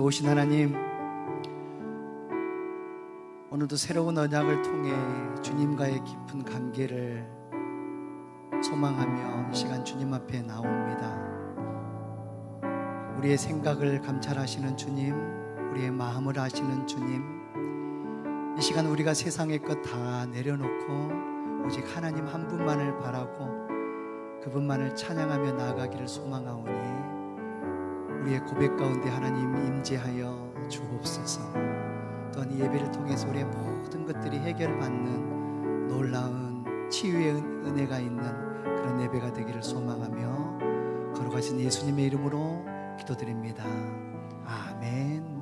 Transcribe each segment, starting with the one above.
오신 하나님, 오늘도 새로운 언약을 통해 주님과의 깊은 관계를 소망하며 이 시간 주님 앞에 나옵니다. 우리의 생각을 감찰하시는 주님, 우리의 마음을 아시는 주님, 이 시간 우리가 세상의 것 다 내려놓고 오직 하나님 한 분만을 바라고 그분만을 찬양하며 나아가기를 소망하오니 우리의 고백 가운데 하나님 임재하여 주옵소서. 또한 이 예배를 통해서 우리의 모든 것들이 해결받는 놀라운 치유의 은- 은혜가 있는 그런 예배가 되기를 소망하며 걸어가신 예수님의 이름으로 기도드립니다. 아멘.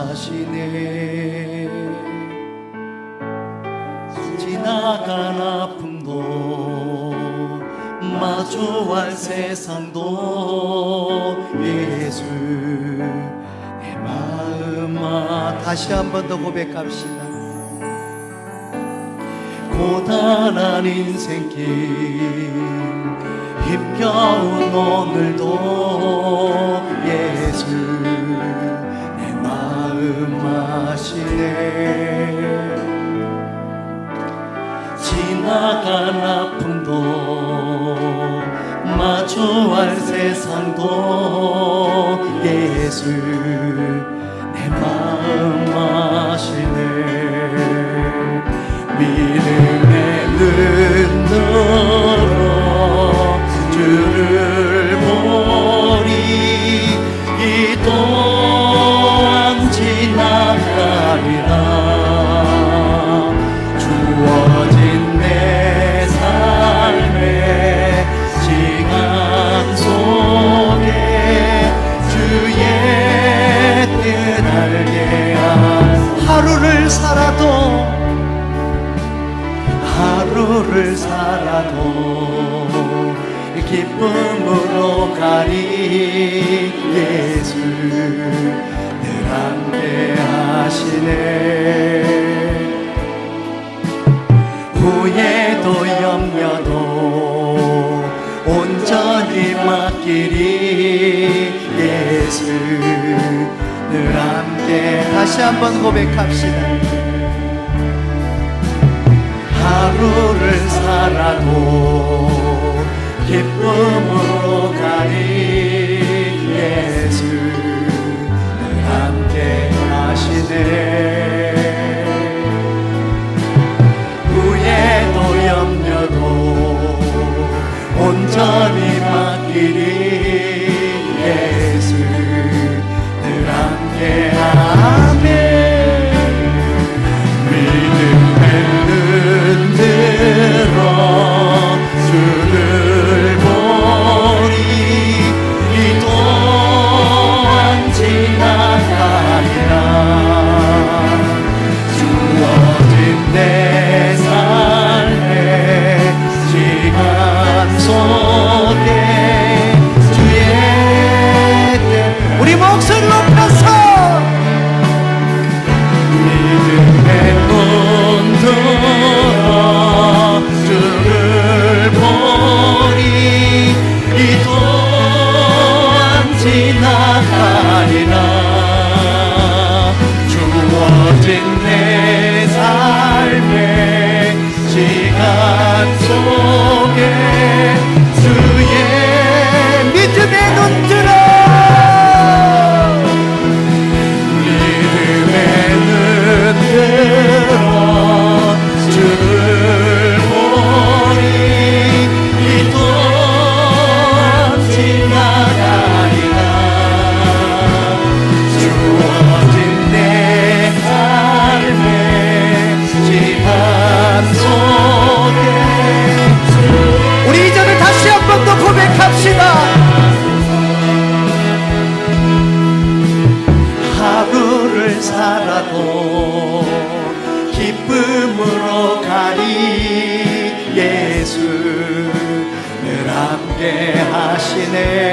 아시네. 지나간 아픔도 마주할 세상도 예수 내 마음 아 다시 한 번 더 고백합시다. 고단한 인생길 힘겨운 오늘도 예수. 내 마음 아시네 지나간 아픔도 마주할 세상도 예수 가리 예수 늘 함께 하시네. 후회도 염려도 온전히 맡기리. 예수 늘 함께 다시 한번 고백합시다. 하루를 살아도 기쁨으로 가리 예수 늘 함께 하시네 하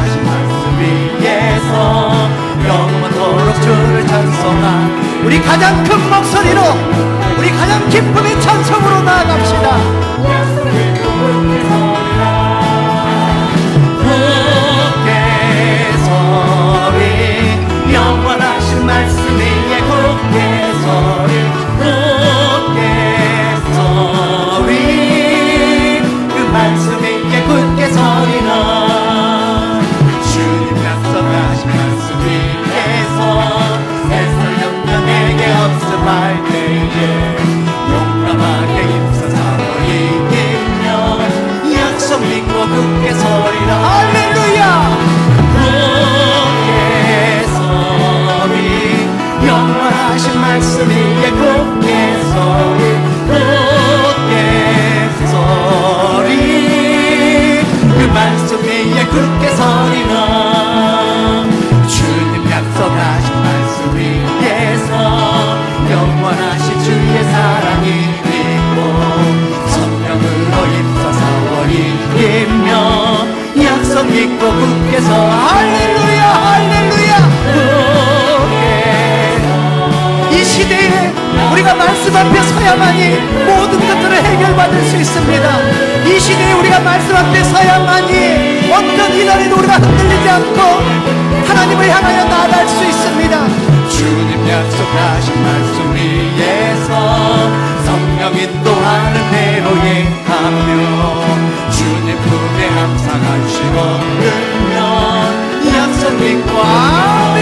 하신 말씀 위에서 영원토록 주를 찬송한 우리 가장 큰 목소리로 우리 가장 기쁨의 찬송으로 나아갑시다. 그 소리 영원하신 말씀이 이기며 약속 믿고 굳게 서 할렐루야 할렐루야 이 시대에 우리가 말씀 앞에 서야만이 모든 것들을 해결받을 수 있습니다. 이 시대에 우리가 말씀 앞에 서야만이 어떤 이날에도 우리가 흔들리지 않고 하나님을 향하여 나아갈 수 있습니다. 주님 약속하신 말씀 위에서 성령 인도하는 대로 행하며 주님 품에 항상 안식어 들면 약속 믿고 아멘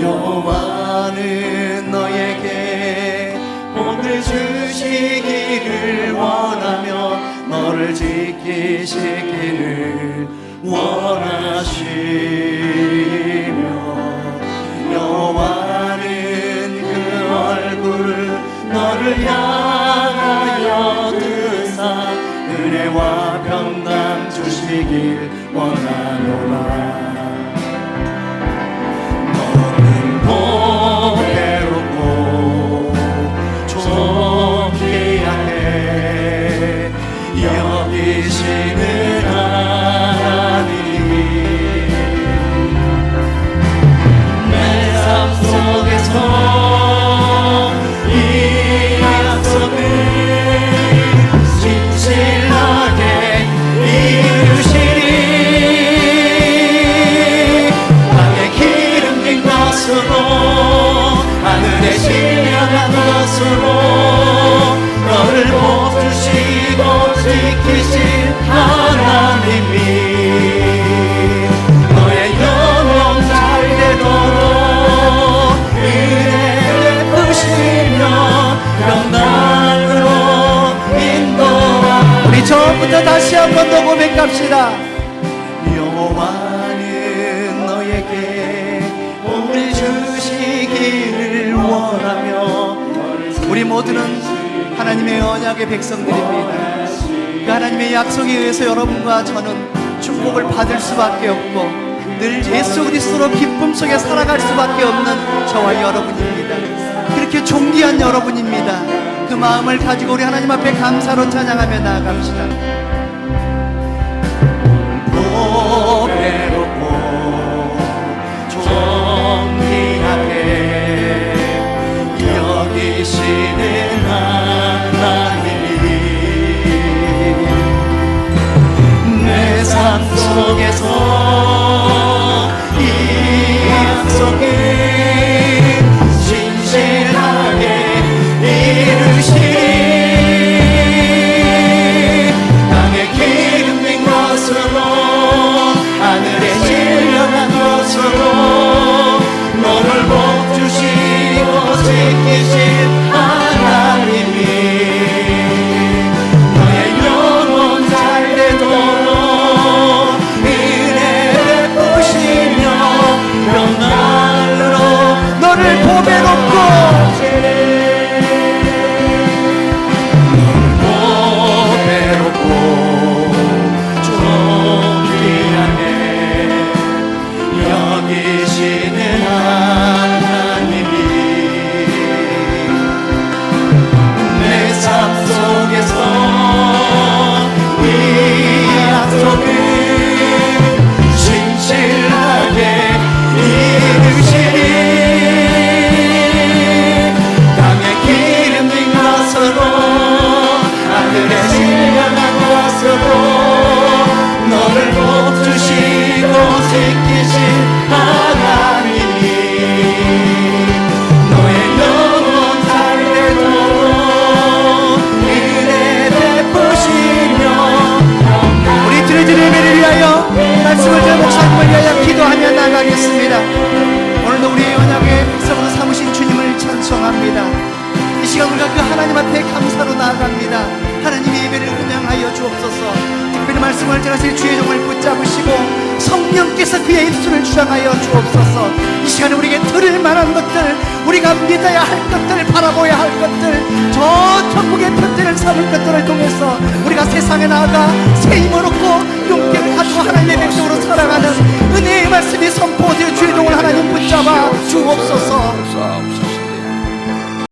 여호와는 너에게 복을 주시기를 원하며 너를 지키시기를 원하시며 처음부터 다시 한 번 더 고백합시다. 여호와는 너에게 복을 주시기를 원하며 우리 모두는 하나님의 언약의 백성들입니다. 그 하나님의 약속에 의해서 여러분과 저는 축복을 받을 수밖에 없고 늘 예수 그리스도로 기쁨 속에 살아갈 수밖에 없는 저와 여러분입니다. 그렇게 존귀한 여러분입니다. 그 마음을 가지고 우리 하나님 앞에 감사로 찬양하며 나아갑시다. 말씀을 전하실 주의 종을 붙잡으시고 성령께서 그의 입술을 주장하여 주옵소서. 이 시간에 우리에게 들을 만한 것들, 우리가 믿어야 할 것들, 바라보야 할 것들, 저 천국의 편지를 삼을 것들을 통해서 우리가 세상에 나아가 새 힘을 얻고 용기를 가지고 하나님의 백성으로 살아가는 은혜의 말씀이 선포되어 주의 종을 하나님 붙잡아 주옵소서.